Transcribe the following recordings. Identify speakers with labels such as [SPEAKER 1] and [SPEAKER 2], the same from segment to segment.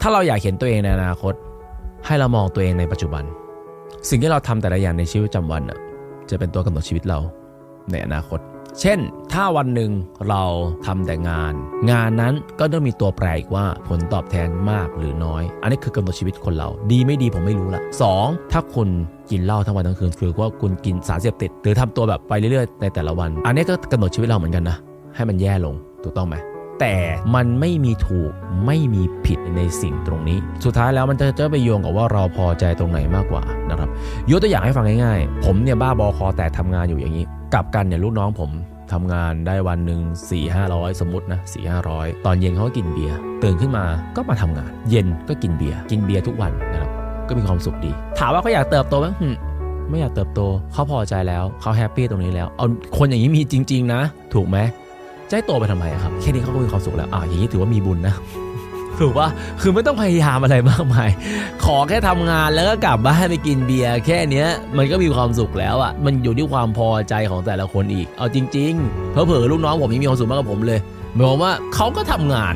[SPEAKER 1] ถ้าเราอยากเห็นตัวเองในอนาคต ให้เรามองตัวเองในปัจจุบัน สิ่งที่เราทำแต่ละอย่างในชีวิตประจำวันน่ะจะเป็นตัวกำหนดชีวิตเราในอนาคต เช่น ถ้าวันหนึ่งเราทำแต่งาน งานนั้นก็ต้องมีตัวแปรอีกว่าผลตอบแทนมากหรือน้อย อันนี้คือกำหนดชีวิตคนเรา ดีไม่ดีผมไม่รู้ละสองถ้าคุณกินเหล้าทั้งวันทั้งคืนคือว่าคุณกินสารเสพติด หรือทำตัวแบบไปเรื่อยๆ ในแต่ละวัน อันนี้ก็กำหนดชีวิตเราเหมือนกันนะให้มันแย่ลงถูกต้องไหม แต่มันไม่มีถูกไม่มีผิดในสิ่งตรงนี้ สุดท้ายแล้วมันจะจะไปโยงกับว่าเราพอใจตรงไหนมากกว่านะครับยกตัวอย่างให้ฟังง่ายๆ ผมเนี่ยบ้าบอคอแต่ทำงานอยู่อย่างนี้กลับกันเนี่ยลูกน้องผมทำงานได้วันหนึ่ง4 5 0 0 สมมตินะ4 5 0 0 ตอนเย็นเขาก็กินเบียร์ตื่นขึ้นมาก็มาทำงาน เย็นก็กินเบียร์กินเบียร์ทุกวันนะครับก็มีความสุขดี ถามว่าเขาอยากเติบโตไหมไม่อยากเติบโตเขาพอใจแล้วเขาแฮปปี้ตรงนี้แล้วเอาคนอย่างนี้มีจริง ๆ นะ ถูกไหม จะให้โตไปทำไมครับ แค่นี้เขาก็มีความสุขแล้วอ่าอย่างนี้ถือว่ามีบุญนะถูกปะคือไม่ต้องพยายามอะไรมากมาย ขอแค่ทำงานแล้วก็กลับบ้านไปกินเบียร์แค่เนี้ย มันก็มีความสุขแล้วอะ มันอยู่ที่ความพอใจของแต่ละคนอีก เอาจริงๆเพอเผลอๆลูกน้องผมยังมีความสุขมากกว่าผมเลยหมายความว่าเขาก็ทำงาน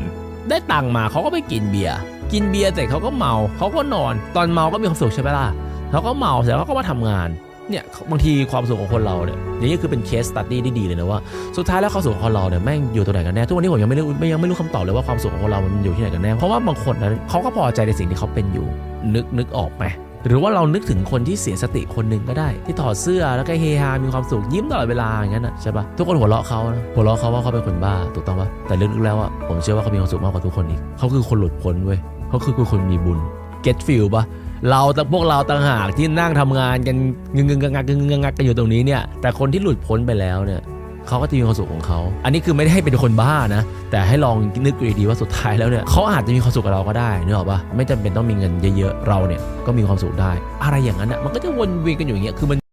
[SPEAKER 1] ได้ตังค์มาเขาก็ไปกินเบียร์ กินเบียร์เสร็จเขาก็เมาเขาก็นอน ตอนเมาก็มีความสุขใช่ไหมล่ะเขาก็เมาเสร็จแล้วเขาก็มาทำงาน เนี่ยบางทีความสุขของคนเราเนี่ยอย่างนี้คือเป็นเคสตัดดี้ที่ดีเลยนะว่าสุดท้ายแล้วความสุขของคนเราเนี่ยแม่งอยู่ตรงไหนกันแน่ทุกวันนี้ผมยังไม่รู้ไม่ยังไม่รู้คำตอบเลยว่าความสุขของคนเรามันอยู่ที่ไหนกันแน่เพราะว่าบางคนนั้นเขาก็พอใจในสิ่งที่เขาเป็นอยู่ นึกนึกออกไหมหรือว่าเรานึกถึงคนที่เสียสติคนหนึ่งก็ได้ ที่ถอดเสื้อแล้วก็เฮฮา มีความสุขยิ้มตลอดเวลาอย่างนั้นนะใช่ปะทุกคนหัวเราะเขานะหัวเราะเขาว่าเขาเป็นคนบ้าถูกต้องปะแต่ลึกๆแล้วอะผมเชื่อว่าเขามีความสุขมากกว่าทุกคนอีกเขาคือคนหลุดพ้นเว้ยเขาคือคนมีบุญ get feel ปะ เราแต่พวกเราต่างหากที่นั่งทำงานกันเงึงงึงงักงักงึงงึงงักกันอยู่ตรงนี้เนี่ย แต่คนที่หลุดพ้นไปแล้วเนี่ยเขาก็จะมีความสุขของเขา อันนี้คือไม่ได้ให้เป็นคนบ้านะ แต่ให้ลองนึกดูดีๆว่าสุดท้ายแล้วเนี่ยเขาอาจจะมีความสุขกับเราก็ได้นึกออกปะไม่จำเป็นต้องมีเงินเยอะๆ เราเนี่ยก็มีความสุขได้ อะไรอย่างนั้นอะมันก็จะวนเวียนกันอยู่อย่างเงี้ย คือมัน